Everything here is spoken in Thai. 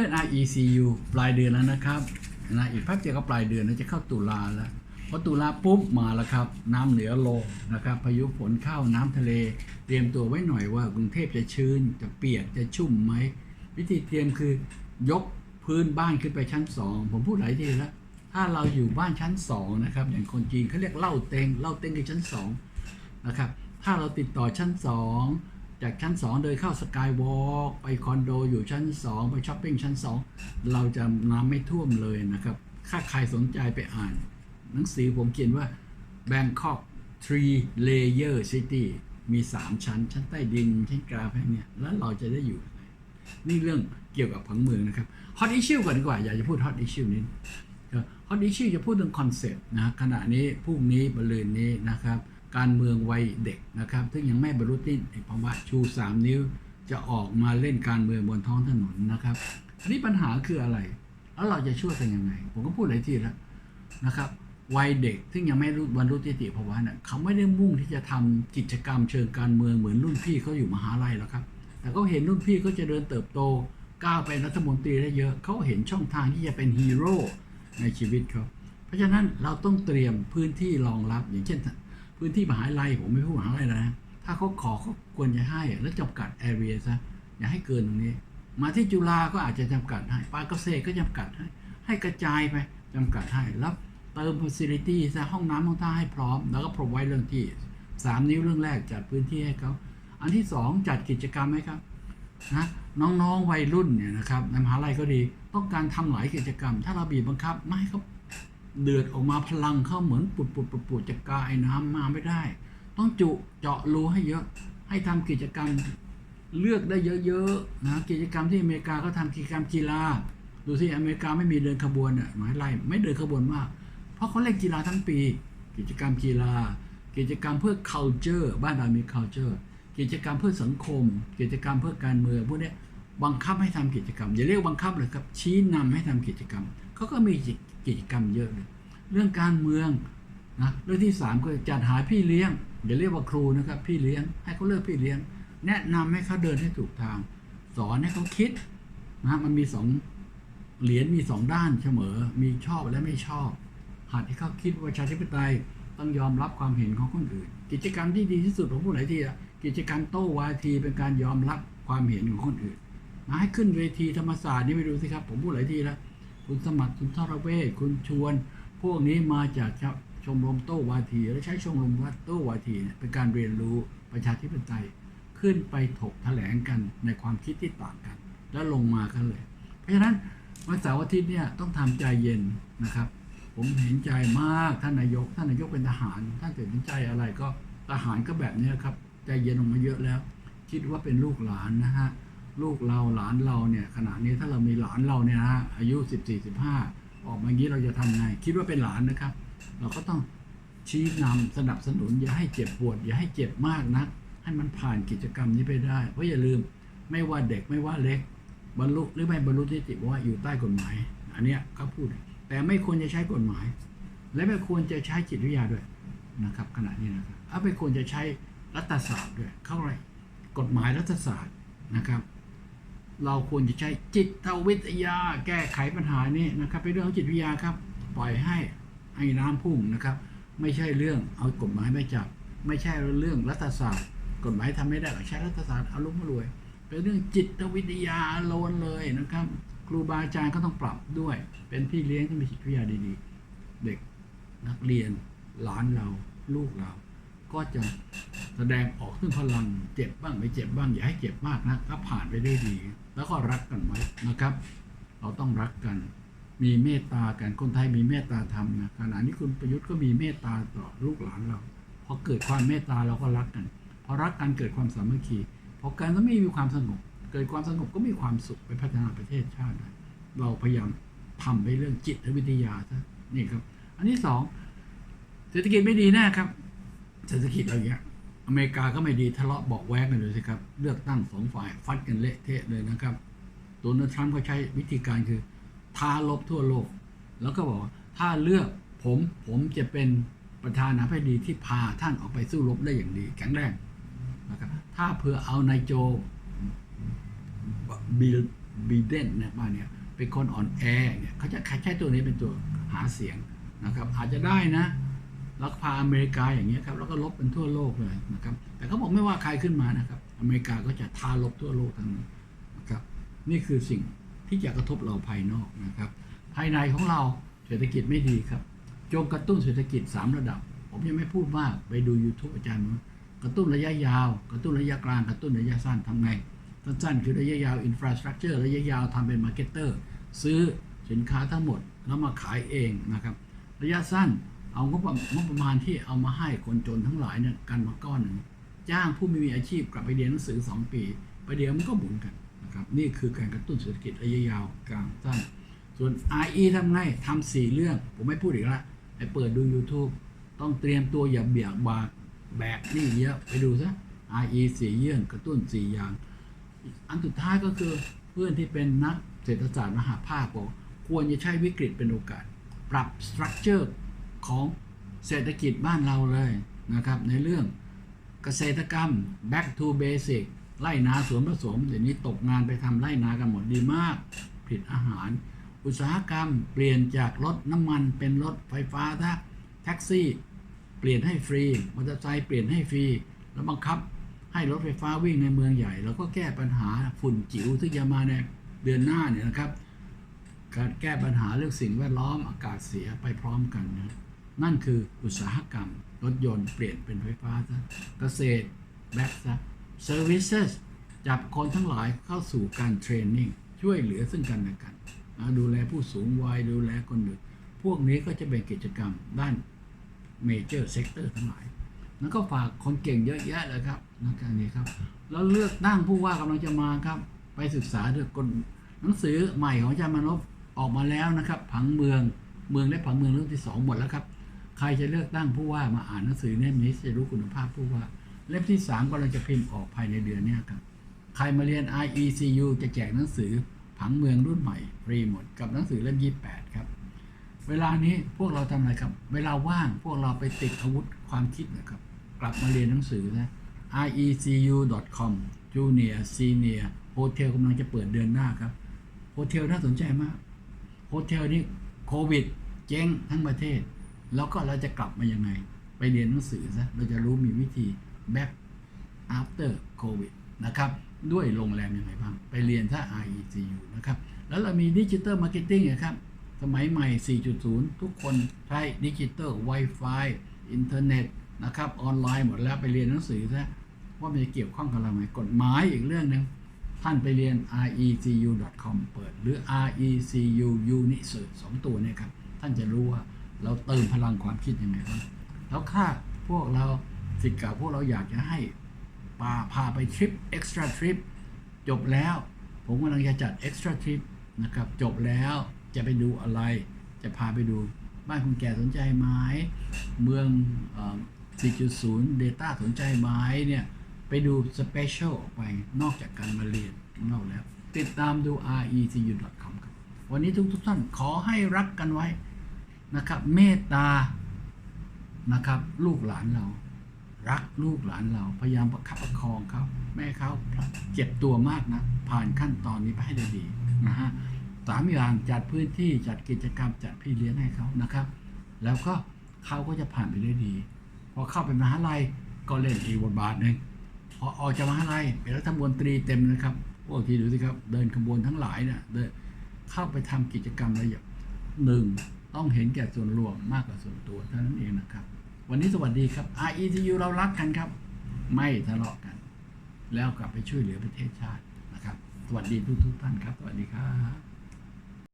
พื่อน RECU ปลายเดือนแล้วนะครับนะอีกแป๊บเดียวก็ปลายเดือนแล้วจะเข้าตุลาแล้วพอตุลาปุ๊บมาแล้วครับ น้ำเหนือลงนะครับพายุฝนเข้าน้ำทะเล เตรียมตัวไว้หน่อยว่ากรุงเทพจะชื้น จะเปียกจะชุ่มไหมวิธีเตรียมคือยกพื้นบ้านขึ้นไปชั้นสองผมพูดหลายทีแล้วถ้าเราอยู่บ้านชั้นสองนะครับอย่างคนจีนเขาเรียกเล่าเต็งเล่าเต็งคือชั้นสองนะครับถ้าเราติดต่อชั้นสอง จากชั้นสองเดินเข้าสกายวอล์กไปคอนโดอยู่ชั้นสองไปช้อปปิ้งชั้นสองเราจะน้ำไม่ท่วมเลยนะครับ ถ้าใครสนใจไปอ่าน หนังสือผมเขียนว่า Bangkok Three Layer City มี 3 ชั้น ชั้นใต้ดิน ชั้นกลางแค่เนี้ยแล้วเราจะได้อยู่ นี่เรื่องเกี่ยวกับผังเมืองนะครับ Hot Issue ก่อนดีกว่า อยากจะพูด Hot Issue นี้ฮอตอิชชื่อจะพูดถึงคอนเซปต์นะขณะนี้พรุ่งนี้บรรลืนนี้นะครับ การเมืองวัยเด็กนะครับ ซึ่งยังไม่บรรลุที่ภาวะชู 3 นิ้ว จะออกมาเล่นการเมืองบนท้องถนนนะครับอันนี้ปัญหาคืออะไร แล้วเราจะช่วยกันยังไง ผมก็พูดหลายทีแล้วนะครับ วัยเด็กซึ่งยังไม่รู้บรรลุนิติภาวะเนี่ยเขาไม่ได้มุ่งที่จะทำกิจกรรมเชิงการเมืองเหมือนรุ่นพี่เขาอยู่มหาลัยแล้วครับ แต่ก็เห็นรุ่นพี่เขาจะเดินเติบโตก้าวไปรัฐมนตรีได้เยอะ เขาเห็นช่องทางที่จะเป็นฮีโร่ในชีวิตเขา เพราะฉะนั้นเราต้องเตรียมพื้นที่รองรับอย่างเช่น พื้นที่มหาลัยผมไม่พูดมหาลัยแล้วนะถ้าเขาขอเขาควรจะให้แล้วจำกัดแอเรียซะอย่าให้เกินตรงนี้ มาที่จุฬาก็อาจจะจำกัดให้ปาเกษตรก็จำกัดให้ ให้กระจายไปจำกัดให้แล้วเติม facility ซะห้องน้ำห้องท่าให้พร้อม แล้วก็ provide เรื่องที่ 3 นิ้วเรื่องแรกจัดพื้นที่ให้เขาอันที่ 2 จัดกิจกรรมให้ครับนะน้องๆวัยรุ่นเนี่ยนะครับในมหาลัยก็ดี ต้องการทำหลายกิจกรรม ถ้าเราบีบบังคับไม่ให้เขา เดือดออกมาพลังเข้าเหมือนปุดปุดปุดปุดจะกายน้ำมาไม่ได้ ต้องจุเจาะรูให้เยอะ ให้ทำกิจกรรมเลือกได้เยอะๆนะกิจกรรมที่อเมริกาก็ทำกิจกรรมกีฬาดูสิอเมริกาไม่มีเดินขบวนอะหมายไล่ไม่เดินขบวนมาก เพราะเขาเล่นกีฬาทั้งปี กิจกรรมกีฬา กิจกรรมเพื่อ culture บ้านเรามี culture กิจกรรมเพื่อสังคม กิจกรรมเพื่อการเมืองพวกนี้บังคับให้ทำกิจกรรมอย่าเรียกบังคับเลยครับชี้นำให้ทำกิจกรรมเขาก็มี กิจกรรมเยอะเลยเรื่องการเมืองนะเรื่องที่สามก็จัดหาพี่เลี้ยงอย่าเรียกว่าครูนะครับ พี่เลี้ยงให้เขาเลือกพี่เลี้ยง แนะนำให้เขาเดินให้ถูกทาง สอนให้เขาคิดนะมันมีสองเหรียญมีสองด้านเสมอ มีชอบและไม่ชอบ หัดให้เขาคิดว่าประชาธิปไตยต้องยอมรับความเห็นของคนอื่น กิจกรรมที่ดีที่สุดผมพูดหลายทีอะกิจกรรมโต้วาทีเป็นการยอมรับความเห็นของคนอื่นมาให้ขึ้นเวทีธรรมศาสตร์นี่ไม่ดูสิครับ ผมพูดหลายทีแล้ว คุณสมัครคุณทรเวชคุณชวน พวกนี้มาจากชมรมโต้วาที และใช้ชมรมวัดโต้วาทีเนี่ยเป็นการเรียนรู้ประชาธิปไตยขึ้นไปถกแถลงกันในความคิดที่ต่างกัน แล้วลงมากันเลย เพราะฉะนั้นวันเสาร์อาทิตย์เนี่ยต้องทำใจเย็นนะครับ ผมเห็นใจมากท่านนายก ท่านนายกเป็นทหารท่านตัดสินใจอะไรก็ทหารก็แบบนี้ครับ ใจเย็นลงมาเยอะแล้ว คิดว่าเป็นลูกหลานนะฮะ ลูกเราหลานเราเนี่ยขณะนี้ถ้าเรามีหลานเราเนี่ยฮะอายุ14 15ออกมาอย่างนี้เราจะทำไง คิดว่าเป็นหลานนะครับ เราก็ต้องชี้นำสนับสนุน อย่าให้เจ็บปวด อย่าให้เจ็บมากนะให้มันผ่านกิจกรรมนี้ไปได้ เพราะอย่าลืมไม่ว่าเด็กไม่ว่าเล็ก บรรลุหรือไม่บรรลุนิติว่าอยู่ใต้กฎหมาย อันเนี้ยเขาพูด แต่ไม่ควรจะใช้กฎหมาย และไม่ควรจะใช้จิตวิทยาด้วยนะครับ ขณะนี้นะครับไม่ควรจะใช้รัฐศาสตร์ด้วยเข้าอะไรกฎหมายรัฐศาสตร์นะครับ เราควรจะใช้จิตวิทยาแก้ไขปัญหานี้นะครับเป็นเรื่องของจิตวิทยาครับ ปล่อยให้ให้น้ำพุ่งนะครับ ไม่ใช่เรื่องเอากฎหมายไม่จับ ไม่ใช่เรื่องรัฐศาสตร์ กฎหมายทำไม่ได้ก็ใช้รัฐศาสตร์เอาลุ้มารวย เป็นเรื่องจิตวิทยาโลนเลยนะครับ ครูบาอาจารย์ก็ต้องปรับด้วย เป็นพี่เลี้ยงที่มีจิตวิทยาดีๆ เด็กนักเรียนหลานเราลูกเรา ก็จะ แสดงออกซึ่งพลังเจ็บบ้างไม่เจ็บบ้างอย่าให้เจ็บมากนะก็ผ่านไปได้ดี แล้วก็รักกันไว้นะครับ เราต้องรักกัน มีเมตตากันคนไทยมีเมตตาธรรมนะขณะนี้คุณประยุทธ์ก็มีเมตตาต่อลูกหลานเราพอเกิดความเมตตาเราก็รักกันพอรักกันเกิดความสามัคคีพอการก็ไม่มีความสงบ เกิดความสงบก็มีความสุขไปพัฒนาประเทศชาติได้เราพยายามทำไปเรื่องจิตวิทยาซะนี่ครับ อันที่สองเศรษฐกิจไม่ดีแน่ครับ เศรษฐกิจอะไรเงี้ย อเมริกาก็ไม่ดีทะเลาะบอกแวกกันเลยสิครับ เลือกตั้งสองฝ่ายฟัดกันเละเทะเลยนะครับโดนัลด์ทรัมป์ก็ใช้วิธีการคือท้าลบทั่วโลก แล้วก็บอกว่าถ้าเลือกผมผมจะเป็นประธานาธิบดีที่พาท่านออกไปสู้รบได้อย่างดีแข็งแรงนะครับถ้าเพื่อเอานายโจบิลบีเดนเนี่ยมาเนี่ยเป็นคนอ่อนแอเนี่ยเขาจะใช้ตัวนี้เป็นตัวหาเสียงนะครับ อาจจะได้นะ แล้วพาอเมริกาอย่างเงี้ยครับแล้วก็ลบเป็นทั่วโลกเลยนะครับ แต่เขาบอกไม่ว่าใครขึ้นมานะครับ อเมริกาก็จะทาลบทั่วโลกทั้งนั้นนะครับ นี่คือสิ่งที่จะกระทบเราภายนอกนะครับ ภายในของเราเศรษฐกิจไม่ดีครับจงกระตุ้นเศรษฐกิจ 3 ระดับ ผมยังไม่พูดมากไปดู YouTube อาจารย์นะกระตุ้นระยะยาว กระตุ้นระยะกลางกระตุ้นระยะสั้นทำไงสั้นๆคือระยะยาวอินฟราสตรักเจอร์ระยะยาวทำเป็นมาร์เก็ตเตอร์ซื้อสินค้าทั้งหมดแล้วมาขายเองนะครับ ระยะสั้น เอางบประมาณที่เอามาให้คนจนทั้งหลายเนี่ยกันมาก้อนหนึ่งจ้างผู้ไม่มีอาชีพกลับไปเรียนหนังสือ 2 ปีไปเดี๋ยวมันก็หมุนกันนะครับนี่คือการกระตุ้นเศรษฐกิจระยะยาวกลางสั้นส่วน RE ทำไงทำสี่เรื่อง ผมไม่พูดอีกละไปเปิดดู YouTube ต้องเตรียมตัวอย่าเบียกบากแบกนี่เยอะไปดูซะ RE สี่เยื่อนกระตุ้นสี่อย่าง อันสุดท้ายก็คือเพื่อนที่เป็นนักเศรษฐศาสตร์มหาภาคบอกควรจะใช้วิกฤตเป็นโอกาส ปรับสตรัคเจอร์ ของเศรษฐกิจบ้านเราเลยนะครับ ในเรื่องเกษตรกรรม back to basic ไล่นาสวนผสมเดี๋ยวนี้ตกงานไปทำไล่นากันหมดดีมากผิดอาหาร อุตสาหกรรมเปลี่ยนจากรถน้ำมันเป็นรถไฟฟ้าถ้าแท็กซี่ เปลี่ยนให้ฟรีมอเตอร์ไซค์เปลี่ยนให้ฟรี แล้วบังคับให้รถไฟฟ้าวิ่งในเมืองใหญ่แล้วก็แก้ปัญหาฝุ่นจิ๋วที่จะมาในเดือนหน้าเนี่ยนะครับ การแก้ปัญหาเรื่องสิ่งแวดล้อมอากาศเสียไปพร้อมกันนะ นั่นคืออุตสาหกรรม รถยนต์เปลี่ยนเป็นไฟฟ้าซะเกษตรแบ็กซะ services จับคนทั้งหลายเข้าสู่การเทรนนิ่งช่วยเหลือซึ่งกันและกัน ดูแลผู้สูงวัยดูแลคนอื่นพวกนี้ก็จะเป็นกิจกรรมด้านเมเจอร์เซกเตอร์ทั้งหลายแล้วก็ฝากคนเก่งเยอะแยะเลยครับนักการนี้ครับ แล้วเลือกตั้งผู้ว่ากำลังจะมาครับ ไปศึกษาด้วยกฎหนังสือใหม่ของอาจารย์มนพออกมาแล้วนะครับ ผังเมืองเมืองและผังเมืองเรื่องที่สองหมดแล้วครับ ใครจะเลือกตั้งผู้ว่ามาอ่านหนังสือเนี่ยมิสจะรู้คุณภาพผู้ว่า เล่มที่สามกำลังจะพิมพ์ออกภายในเดือนนี้ครับใครมาเรียน IECU จะแจกหนังสือผังเมืองรุ่นใหม่ฟรีหมดกับหนังสือเล่ม28ครับ เวลานี้พวกเราทำอะไรครับ เวลาว่างพวกเราไปติดอาวุธความคิดนะครับ กลับมาเรียนหนังสือนะ iecu.com junior senior โฮเทลกำลังจะเปิดเดือนหน้าครับโฮเทลน่าสนใจมากโฮเทลนี่โควิด เจ๊งทั้งประเทศ แล้วก็เราจะกลับมายังไง ไปเรียนหนังสือซะเราจะรู้มีวิธี back after covid นะครับด้วยโรงแรมยังไงบ้าง ไปเรียนถ้า IECU นะครับ แล้วเรามีดิจิ t a ลมาร์เก็ตติ้งนะครับ สมัยใหม่ 4.0 ทุกคนใช้ดิจิ t a ล Wi-Fi อินเทอร์เน็ตนะครับ ออนไลน์หมดแล้วไปเรียนหนังสือซะว่ามันจะเกี่ยวข้องกับเราไหมกฎหมายอีกเรื่องหนึงท่านไปเรียน recu.com เปิด หรือ recu unisearch สองตัวเนี่ยครับ ท่านจะรู้ว่า เราเติมพลังความคิดยังไงบ้างแล้วค่าพวกเราสิทธิ์เก่าพวกเราอยากจะให้พาพาไปทริป extra trip จบแล้ว ผมกำลังจะจัด extra trip นะครับ จบแล้วจะไปดูอะไร จะพาไปดูบ้านคุณแก่สนใจไหมเมืองเอ่อ4.0 Data สนใจไหมเนี่ย ไปดู Special ออกไปนอกจากการมาเรียนของเราแล้ว ติดตามดู recu.com ครับวันนี้ทุกทุกท่านขอให้รักกันไว้ นะครับเมตตานะครับลูกหลานเรา รักลูกหลานเราพยายามประคับประคองเขาแม่เขาเจ็บตัวมากนะผ่านขั้นตอนนี้ไปให้ได้ดีนะฮะสามอย่างจัดพื้นที่จัดกิจกรรมจัดพี่เลี้ยงให้เขานะครับ แล้วก็เขาก็จะผ่านไปได้ดีพอเข้าไปมหาลัยก็เล่นอีกบทบาทหนึ่งพอออกจากมหาลัยเป็นรัฐมนตรีเต็มนะครับพวกที่ดูสิครับเดินขบวนทั้งหลายเนี่ยเดินเข้าไปทำกิจกรรมอะไรอย่างหนึ่ง ต้องเห็นแก่ส่วนรวมมากกว่าส่วนตัวเท่านั้นเองนะครับ วันนี้สวัสดีครับ RETU เรารักกันครับ ไม่ทะเลาะกัน แล้วกลับไปช่วยเหลือประเทศชาตินะครับ สวัสดีทุกๆท่านครับ สวัสดีครับ